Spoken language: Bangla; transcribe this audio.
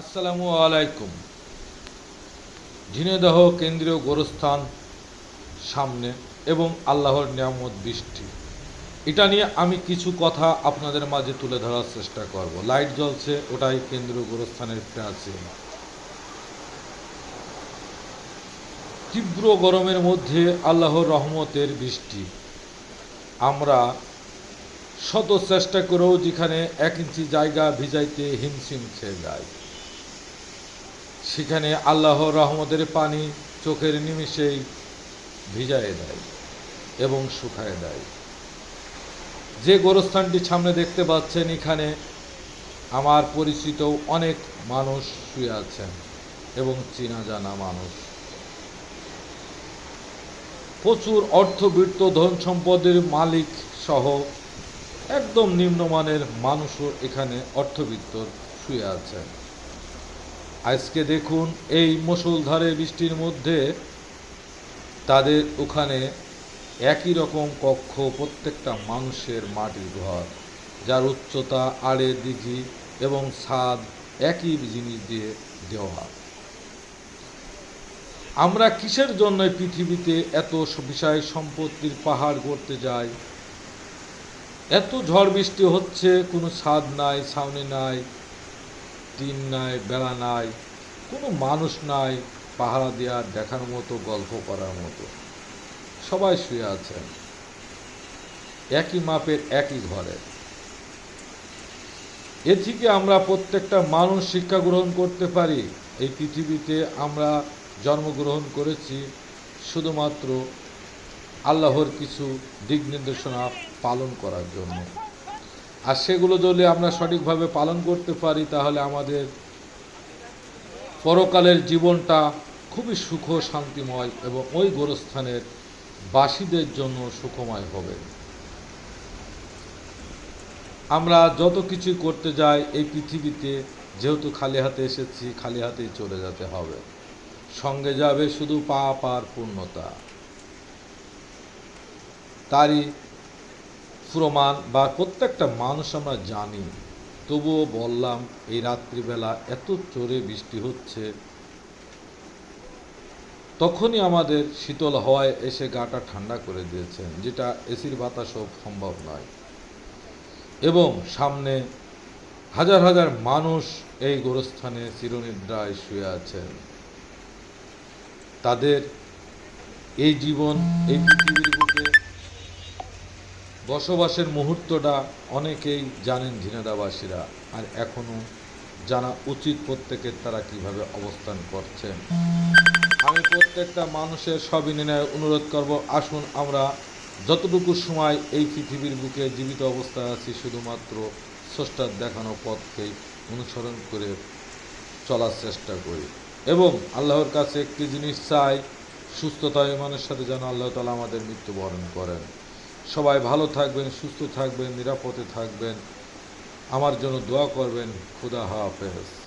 আসসালামু আলাইকুম। ঝিনেদহ কেন্দ্রীয় গোরস্থান সামনে এবং আল্লাহর নিয়ামত বৃষ্টি এটা নিয়ে আমি কিছু কথা আপনাদের মাঝে তুলে ধরার চেষ্টা করব। লাইট জ্বলছে, ওটাই কেন্দ্রীয় গোরস্থানের প্রাচীন। তীব্র গরমের মধ্যে আল্লাহর রহমতের বৃষ্টি। আমরা শত চেষ্টা করেও যেখানে এক ইঞ্চি জায়গা ভিজাইতে হিমশিম খেয়ে যায় সেখানে আল্লাহর রহমতের পানি চোখের নিমিষেই ভিজায় দেয় এবং শুকায় দেয়। যে গোরস্থানটি সামনে দেখতে পাচ্ছেন, এখানে আমার পরিচিত অনেক মানুষ শুয়ে আছেন এবং চেনা জানা মানুষ। প্রচুর অর্থবৃত্ত ধন সম্পদের মালিক সহ একদম নিম্নমানের মানুষও এখানে অর্থবিত্ত শুয়ে আছেন। আজকে দেখুন এই মুষলধারে বৃষ্টির মধ্যে তাদের ওখানে একই রকম কক্ষ প্রত্যেকটা মানুষের মাটির ঘর, যার উচ্চতা আড়ে দিঘি এবং ছাদ একই জিনিস দিয়ে দেওয়া। আমরা কিসের জন্য পৃথিবীতে এত বিষয় সম্পত্তির পাহাড় গড়তে যাই? এত ঝড় বৃষ্টি হচ্ছে, কোনো ছাদ নাই, ছাউনি নাই টিন নাই বেড়া নাই, কোনো মানুষ নাই পাহারা দেওয়ার দেখার মতো, গল্প করার মতো। সবাই শুয়ে আছেন। একই মাপের, একই ঘরে। এ থেকে আমরা প্রত্যেকটা মানুষ শিক্ষা গ্রহণ করতে পারি। এই পৃথিবীতে আমরা জন্মগ্রহণ করেছি শুধুমাত্র আল্লাহর কিছু দিক নির্দেশনা পালন করার জন্য। আর সেগুলো যদি আমরা সঠিকভাবে পালন করতে পারি, তাহলে আমাদের পরকালের জীবনটা খুবই সুখ শান্তিময় এবং ওই গোরস্থানের বাসীদের জন্য সুখময় হবে। আমরা যত কিছু করতে যাই এই পৃথিবীতে, যেহেতু খালি হাতে এসেছি, খালি হাতেই চলে যেতে হবে। সঙ্গে যাবে শুধু পাপ আর পূর্ণতা। তারই প্রমাণ বা প্রত্যেকটা মানুষ আমরা জানি। তবুও বললাম, এই রাত্রিবেলা এত চোরে বৃষ্টি হচ্ছে। তখনই আমাদের শীতল হওয়ায় এসে গাটা ঠান্ডা করে দিয়েছেন, যেটা এসির বাতাসও সম্ভব নয়। এবং সামনে হাজার হাজার মানুষ এই গোরস্থানে চিরনিদ্রায় শুয়ে আছেন। তাদের এই জীবন, এই পৃথিবীর বুকে বসবাসের মুহূর্তটা অনেকেই জানেন ঝিনাদাবাসীরা আর এখনও জানা উচিত প্রত্যেকের তারা কীভাবে অবস্থান করছেন। আমি প্রত্যেকটা মানুষের সবিনয় অনুরোধ করব, আসুন আমরা যতটুকু সময় এই পৃথিবীর বুকে জীবিত অবস্থায় আছি, শুধুমাত্র স্রষ্টার দেখানো পথকেই অনুসরণ করে চলার চেষ্টা করি। এবং আল্লাহর কাছে একটি জিনিস চাই সুস্থতা ইমানের সাথে যেন আল্লাহ তালা আমাদের মৃত্যুবরণ করেন। সবাই ভালো থাকবেন সুস্থ থাকবেন নিরাপদে থাকবেন। আমার জন্য দোয়া করবেন। খুদা হাফেজ।